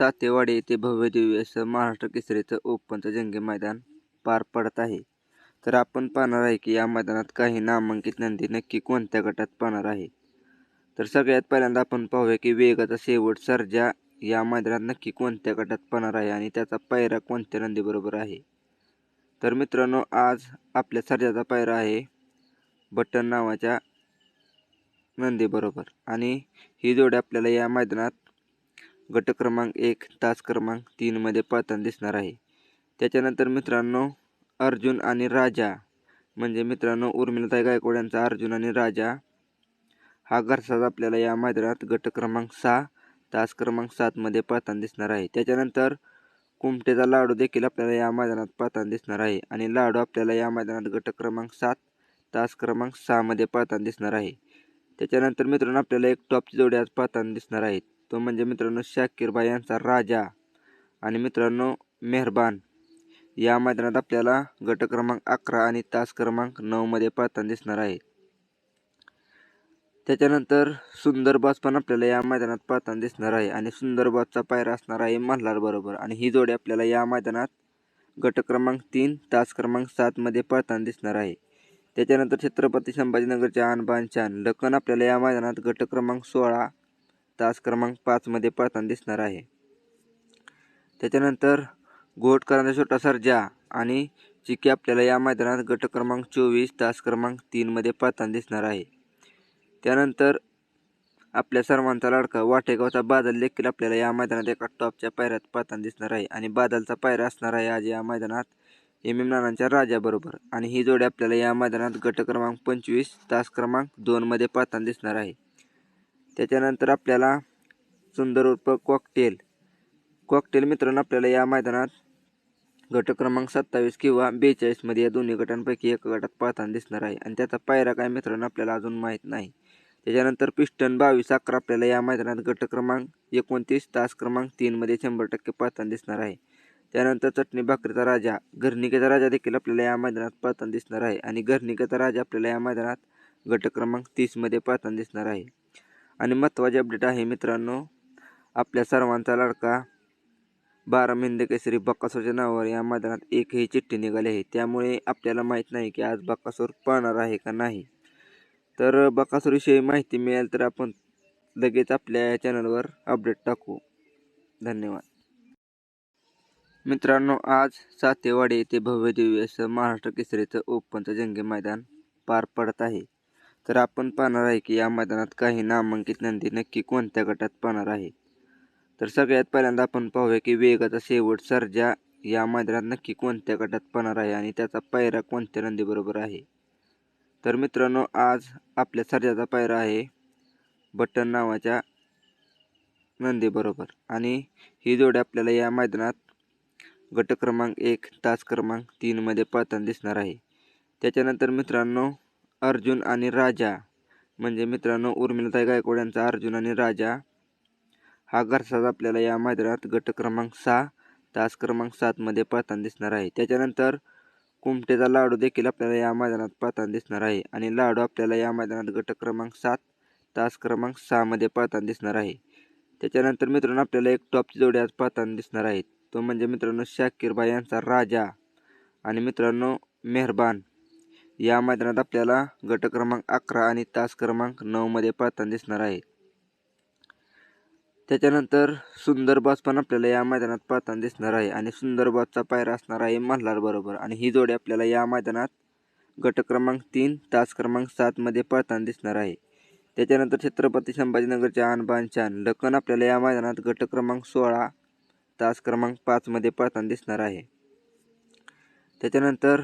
सातेवाडी येथे भव्यदिव्य असं महाराष्ट्र केसरीचं ओपनचं जंगी मैदान पार पडत आहे. तर आपण पाहणार आहे की या मैदानात काही नामांकित नंदी नक्की कोणत्या गटात पाहणार आहे? तर सगळ्यात पहिल्यांदा आपण पाहूया की वेगाचा शेवट सर्जा या मैदानात नक्की कोणत्या गटात पाहणार आहे आणि त्याचा पायरा कोणत्या नंदीबरोबर आहे? तर मित्रांनो आज आपल्या सर्जाचा पायरा आहे बटन नावाच्या नंदीबरोबर आणि ही जोडी आपल्याला या मैदानात गट क्रमांक एक तास क्रमांक तीनमध्ये पाहताना दिसणार आहे. त्याच्यानंतर मित्रांनो अर्जुन आणि राजा. म्हणजे मित्रांनो उर्मिलाताई गायकवाड यांचा अर्जुन आणि राजा. हा घरसाज आपल्याला या मैदानात गट क्रमांक सहा तास क्रमांक सातमध्ये पाहताना दिसणार आहे. त्याच्यानंतर कुमटेचा लाडू देखील आपल्याला या मैदानात पाहताना दिसणार आहे. आणि लाडू आपल्याला या मैदानात गट क्रमांक सात तास क्रमांक सहामध्ये पाहताना दिसणार आहे. त्याच्यानंतर मित्रांनो आपल्याला एक टॉपची जोडी आज पाहताना दिसणार आहेत तो म्हणजे मित्रांनो शाकीरबाई यांचा राजा आणि मित्रांनो मेहरबान. या मैदानात आपल्याला गट क्रमांक अकरा आणि तास क्रमांक नऊमध्ये पळताना दिसणार आहे. त्याच्यानंतर सुंदरबाज पण आपल्याला या मैदानात पळताना दिसणार आहे आणि सुंदरबाजचा पायरा असणार आहे मल्हार बरोबर. आणि ही जोडी आपल्याला या मैदानात गट क्रमांक तीन तास क्रमांक सातमध्ये पळताना दिसणार आहे. त्याच्यानंतर छत्रपती संभाजीनगरच्या आणबान छान लखन आपल्याला या मैदानात गट क्रमांक सोळा तास क्रमांक पाचमध्ये पळताना दिसणार आहे. त्याच्यानंतर घोटकरांचा छोटा सर्जा आणि चिकी आपल्याला या मैदानात गट क्रमांक चोवीस तास क्रमांक तीनमध्ये पळताना दिसणार आहे. त्यानंतर आपल्या सर्वांचा लाडका वाटेगावचा बादल देखील आपल्याला या मैदानात एका टॉपच्या पायऱ्यात पळताना दिसणार आहे आणि बादलचा पायरा असणार आहे आज या मैदानात एम एम नानांच्या राजाबरोबर आणि ही जोडी आपल्याला या मैदानात गट क्रमांक पंचवीस तास क्रमांक दोनमध्ये पळताना दिसणार आहे. त्याच्यानंतर आपल्याला सुंदर उर्फ कॉकटेल कॉकटेल मित्रांनो आपल्याला या मैदानात गट क्रमांक सत्तावीस किंवा बेचाळीसमध्ये या दोन्ही गटांपैकी एका गटात पाहताना दिसणार आहे. आणि त्याचा पायरा काय मित्रांनो आपल्याला अजून माहीत नाही. त्याच्यानंतर पिस्टन बावीस अकरा आपल्याला या मैदानात गट क्रमांक एकोणतीस तास क्रमांक तीनमध्ये शंभर टक्के पाहताना दिसणार आहे. त्यानंतर चटणी भाकरीचा राजा घरनिकेचा राजा देखील आपल्याला या मैदानात पाहताना दिसणार आहे. आणि घरनिकेचा राजा आपल्याला या मैदानात गट क्रमांक तीसमध्ये पाहताना दिसणार आहे. आणि महत्त्वाचे अपडेट आहे मित्रांनो आपल्या सर्वांचा लडका बारा मेंदे केसरी बक्कासूरच्या नावावर या मैदानात एकही चिठ्ठी निघाली आहे. त्यामुळे आपल्याला माहीत नाही की आज बक्कासूर पाहणार आहे का नाही. तर बक्कासूरविषयी माहिती मिळेल तर आपण लगेच आपल्या चॅनलवर अपडेट टाकू. धन्यवाद. मित्रांनो आज सातेवाडी येथे भव्य दिव्य असं महाराष्ट्र केसरीचं ओपनचं जंगी मैदान पार पडत आहे. तर आपण पाहणार आहे की या मैदानात काही नामांकित नंदी नक्की कोणत्या गटात पाहणार आहे? तर सगळ्यात पहिल्यांदा आपण पाहूया की वेगाचा शेवट सर्जा या मैदानात नक्की कोणत्या गटात पाहणार आहे आणि त्याचा पायरा कोणत्या नंदीबरोबर आहे? तर मित्रांनो आज आपल्या सर्जाचा पायरा आहे बटन नावाच्या नंदीबरोबर. आणि ही जोडी आपल्याला या मैदानात गट क्रमांक एक तास क्रमांक तीनमध्ये पाहताना दिसणार आहे. त्याच्यानंतर मित्रांनो अर्जुन आणि राजा. म्हणजे मित्रांनो उर्मिलाताई गायकवाड यांचा अर्जुन आणि राजा हा घरसाज आपल्याला या मैदानात गट क्रमांक सहा तास क्रमांक सातमध्ये पाहताना दिसणार आहे. त्याच्यानंतर कुमटेचा लाडू देखील आपल्याला या मैदानात पाहताना दिसणार आहे. आणि लाडू आपल्याला या मैदानात गट क्रमांक सात तास क्रमांक सहामध्ये पाहताना दिसणार आहे. त्याच्यानंतर मित्रांनो आपल्याला एक टॉपची जोडी आज पाहताना दिसणार आहे. तो म्हणजे मित्रांनो शाकीरबाई यांचा राजा. आणि मित्रांनो मेहरबान. या मैदानात आपल्याला गट क्रमांक अकरा आणि तास क्रमांक नऊमध्ये पळताना दिसणार आहे. त्याच्यानंतर सुंदरबाज पण आपल्याला या मैदानात पळताना दिसणार आहे आणि सुंदरबाजचा पायरा असणार आहे मल्हार बरोबर. आणि ही जोडी आपल्याला या मैदानात गट क्रमांक तीन तास क्रमांक सातमध्ये पळताना दिसणार आहे. त्याच्यानंतर छत्रपती संभाजीनगरच्या आणबान छान लखन आपल्याला या मैदानात गट क्रमांक सोळा तास क्रमांक पाचमध्ये पळताना दिसणार आहे. त्याच्यानंतर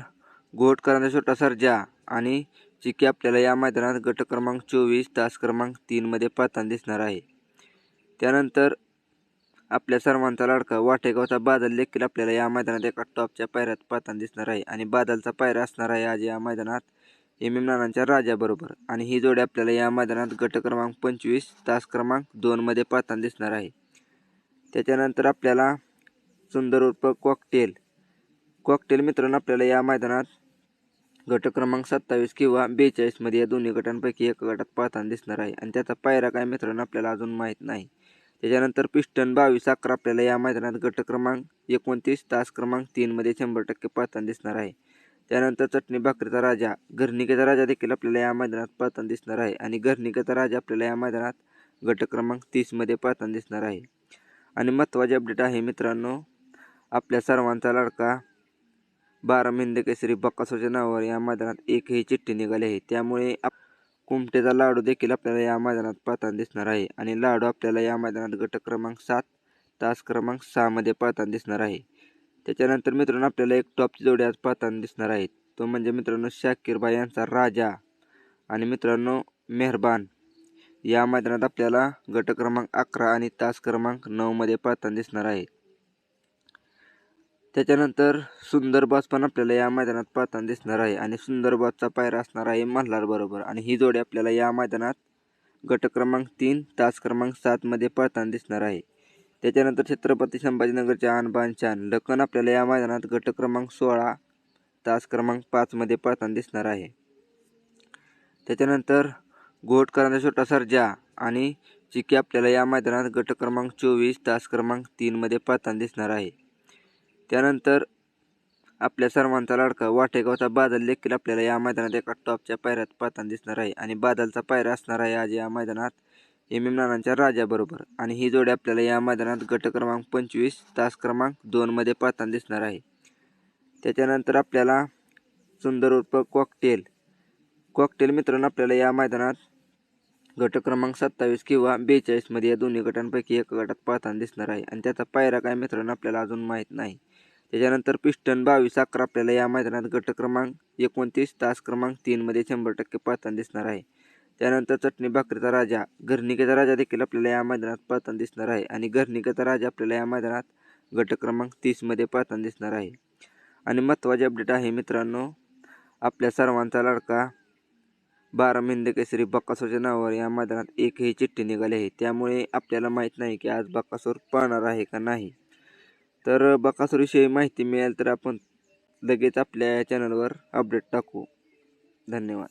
घोटकरांचा छोटा सर्जा आणि चिकी आपल्याला या मैदानात गट क्रमांक चोवीस तास क्रमांक तीनमध्ये पाहताना दिसणार आहे. त्यानंतर आपल्या सर्वांचा लाडका वाटेगावचा बादल देखील आपल्याला या मैदानात एका टॉपच्या पायऱ्यात पाहताना दिसणार आहे आणि बादलचा पायरा असणार आहे आज या मैदानात एम एम नानांच्या राजाबरोबर. आणि ही जोडी आपल्याला या मैदानात गट क्रमांक पंचवीस तास क्रमांक दोनमध्ये पाहताना दिसणार आहे. त्याच्यानंतर आपल्याला सुंदर उर्फ कॉकटेल. कॉकटेल मित्रांनो आपल्याला या मैदानात गट क्रमांक सत्तावीस किंवा बेचाळीसमध्ये या दोन्ही गटांपैकी एका गटात पळताना दिसणार आहे. आणि त्याचा पायरा काय मित्रांनो आपल्याला अजून माहीत नाही. त्याच्यानंतर पिस्टन बावीस अकरा आपल्याला या मैदानात गट क्रमांक एकोणतीस तास क्रमांक तीनमध्ये शंभर टक्के पळताना दिसणार आहे. त्यानंतर चटणी भाकरीचा राजा घरनिकेचा राजा देखील आपल्याला या मैदानात पळताना दिसणार आहे. आणि घरनिकेचा राजा आपल्याला या मैदानात गट क्रमांक तीसमध्ये पळताना दिसणार आहे. आणि महत्त्वाचे अपडेट आहे मित्रांनो आपल्या सर्वांचा लाडका बारा मिंद केसरी बक्कासोच्या नावावर या मैदानात एकही चिठ्ठी निघाली आहे. त्यामुळे आप कुमटेचा लाडू देखील आपल्याला या मैदानात पळताना दिसणार आहे आणि लाडू आपल्याला या मैदानात गट क्रमांक सात तास क्रमांक सहामध्ये पळताना दिसणार आहे. त्याच्यानंतर मित्रांनो आपल्याला एक टॉपची जोडी आज पळताना दिसणार आहे. तो म्हणजे मित्रांनो शाकीरबाई यांचा राजा. आणि मित्रांनो मेहरबान. या मैदानात आपल्याला गट क्रमांक अकरा आणि तास क्रमांक नऊमध्ये पळताना दिसणार आहे. त्याच्यानंतर सुंदरबाज पण आपल्याला या मैदानात पाहताना दिसणार आहे आणि सुंदरबाजचा पायरा असणार आहे मल्हार बरोबर. आणि ही जोडी आपल्याला या मैदानात गट क्रमांक तीन तास क्रमांक सातमध्ये पळताना दिसणार आहे. त्याच्यानंतर छत्रपती संभाजीनगरच्या आनबान छान लखन आपल्याला या मैदानात गट क्रमांक सोळा तास क्रमांक पाचमध्ये पळताना दिसणार आहे. त्याच्यानंतर घोटकरांचा छोटा सर्जा आणि चिकी आपल्याला या मैदानात गट क्रमांक चोवीस तास क्रमांक तीनमध्ये पळताना दिसणार आहे. त्यानंतर आपल्या सर्वांचा लाडका वाटेगावचा बादल देखील आपल्याला या मैदानात एका टॉपच्या पायऱ्यात पाहताना दिसणार आहे. आणि बादलचा पायरा असणार आहे आज या मैदानात एम एम नानांच्या राजाबरोबर. आणि ही जोडी आपल्याला या मैदानात गट क्रमांक पंचवीस तास क्रमांक दोनमध्ये पाहताना दिसणार आहे. त्याच्यानंतर आपल्याला सुंदर उर्फ कॉकटेल. कॉकटेल मित्रांनो आपल्याला या मैदानात गट क्रमांक सत्तावीस किंवा बेचाळीसमध्ये या दोन्ही गटांपैकी एका गटात पाहताना दिसणार आहे. आणि त्याचा पायरा काय मित्रांनो आपल्याला अजून माहीत नाही. त्याच्यानंतर पिस्टन बावीस अकरा आपल्याला या मैदानात गट क्रमांक एकोणतीस तास क्रमांक तीनमध्ये शंभर टक्के पळताना दिसणार आहे. त्यानंतर चटणी भाकरीचा राजा घरनिकेचा राजा देखील आपल्याला या मैदानात पळताना दिसणार आहे. आणि घरनिकेचा राजा आपल्याला या मैदानात गट क्रमांक तीसमध्ये पळताना दिसणार आहे. आणि महत्त्वाचे अपडेट आहे मित्रांनो आपल्या सर्वांचा लडका बारा मिंद केसरी बक्कासूरच्या नावावर या मैदानात एकही चिठ्ठी निघाली आहे. त्यामुळे आपल्याला माहीत नाही की आज बक्कासोर पळणार आहे का नाही. तर बकासूरविषयी माहिती मिळेल तर आपण लगेच आपल्या चॅनलवर अपडेट टाकू. धन्यवाद.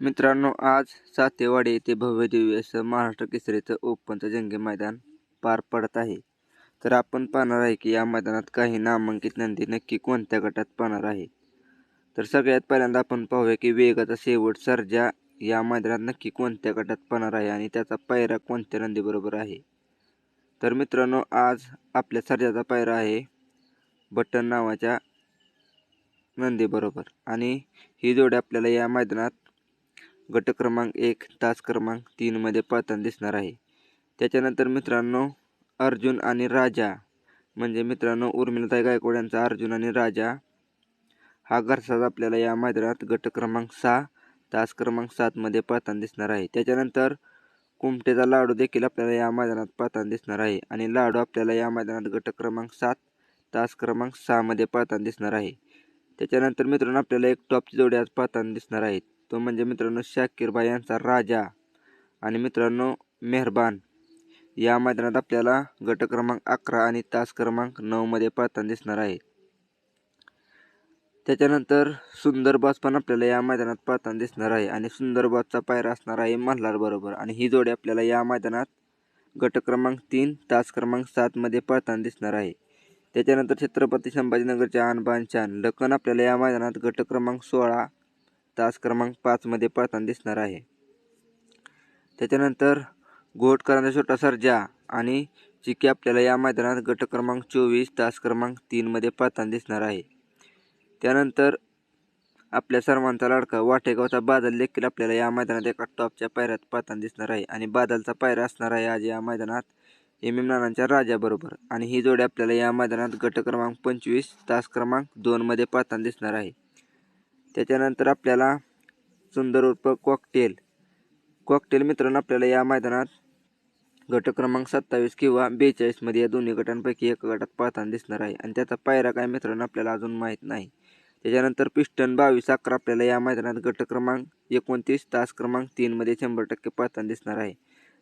मित्रांनो आज सातेवाडी येथे भव्यदिव्य असं महाराष्ट्र केसरीचं ओपनचं जंगी मैदान पार पडत आहे. तर आपण पाहणार आहे की या मैदानात काही नामांकित नंदी नक्की कोणत्या गटात पाहणार आहे? तर सगळ्यात पहिल्यांदा आपण पाहूया की वेगाचा शेवट सर्जा या मैदानात नक्की कोणत्या गटात पाहणार आहे आणि त्याचा पायरा कोणत्या नंदीबरोबर आहे? तर मित्रांनो आज आपल्या सर्जाचा पायरा आहे बटन नावाच्या नंदीबरोबर. आणि ही जोडी आपल्याला या मैदानात गट क्रमांक एक तास क्रमांक तीनमध्ये पळताना दिसणार आहे. त्याच्यानंतर मित्रांनो अर्जुन आणि राजा. म्हणजे मित्रांनो उर्मिलाताई गायकवाड यांचा अर्जुन आणि राजा. हा घरसाज आपल्याला या मैदानात गट क्रमांक सहा तास क्रमांक सातमध्ये पळताना दिसणार आहे. त्याच्यानंतर कुमटेचा लाडू देखील आपल्याला या मैदानात पाहताना दिसणार आहे. आणि लाडू आपल्याला या मैदानात गट क्रमांक सात तास क्रमांक सहामध्ये पाहताना दिसणार आहे. त्याच्यानंतर मित्रांनो आपल्याला एक टॉपची जोडी आज पाहताना दिसणार आहे. तो म्हणजे मित्रांनो शाकीरबाई यांचा राजा. आणि मित्रांनो मेहरबान. या मैदानात आपल्याला गट क्रमांक अकरा आणि तास क्रमांक नऊमध्ये पाहताना दिसणार आहे. त्याच्यानंतर सुंदरबाज पण आपल्याला या मैदानात पाहताना दिसणार आहे आणि सुंदरबाजचा पायरा असणार आहे मल्हार बरोबर. आणि ही जोडी आपल्याला या मैदानात गट क्रमांक तीन तास क्रमांक सातमध्ये पळताना दिसणार आहे. त्याच्यानंतर छत्रपती संभाजीनगरच्या आनबान छान लखन आपल्याला या मैदानात गट क्रमांक सोळा तास क्रमांक पाचमध्ये पळताना दिसणार आहे. त्याच्यानंतर घोटकरांचा छोटा सर्जा आणि चिकी आपल्याला या मैदानात गट क्रमांक चोवीस तास क्रमांक तीनमध्ये पळताना दिसणार आहे. त्यानंतर आपल्या सर्वांचा लाडका वाटेगावचा बादल देखील आपल्याला या मैदानात एका टॉपच्या पायऱ्यात पाहताना दिसणार आहे. आणि बादलचा पायरा असणार आहे आज या मैदानात एम एम नानांच्या राजाबरोबर. आणि ही जोडी आपल्याला या मैदानात गट क्रमांक पंचवीस तास क्रमांक दोनमध्ये पाहताना दिसणार आहे. त्याच्यानंतर आपल्याला सुंदर उर्फ कॉकटेल. कॉकटेल मित्रांनो आपल्याला या मैदानात गट क्रमांक सत्तावीस किंवा बेचाळीसमध्ये या दोन्ही गटांपैकी एका गटात पाहताना दिसणार आहे. आणि त्याचा पायरा काय मित्रांनो आपल्याला अजून माहीत नाही. त्याच्यानंतर पिस्टन बावीस अकरा आपल्याला या मैदानात गट क्रमांक एकोणतीस तास क्रमांक तीनमध्ये शंभर टक्के पळताना दिसणार आहे.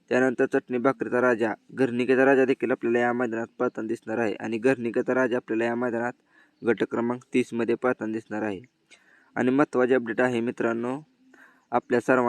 त्यानंतर चटणी भाकरीचा राजा घरनिकेचा राजा देखील आपल्याला या मैदानात पळताना दिसणार आहे. आणि घरनिकेचा राजा आपल्याला या मैदानात गट क्रमांक तीसमध्ये पळताना दिसणार आहे. आणि महत्त्वाचे अपडेट आहे मित्रांनो आपल्या सर्वांना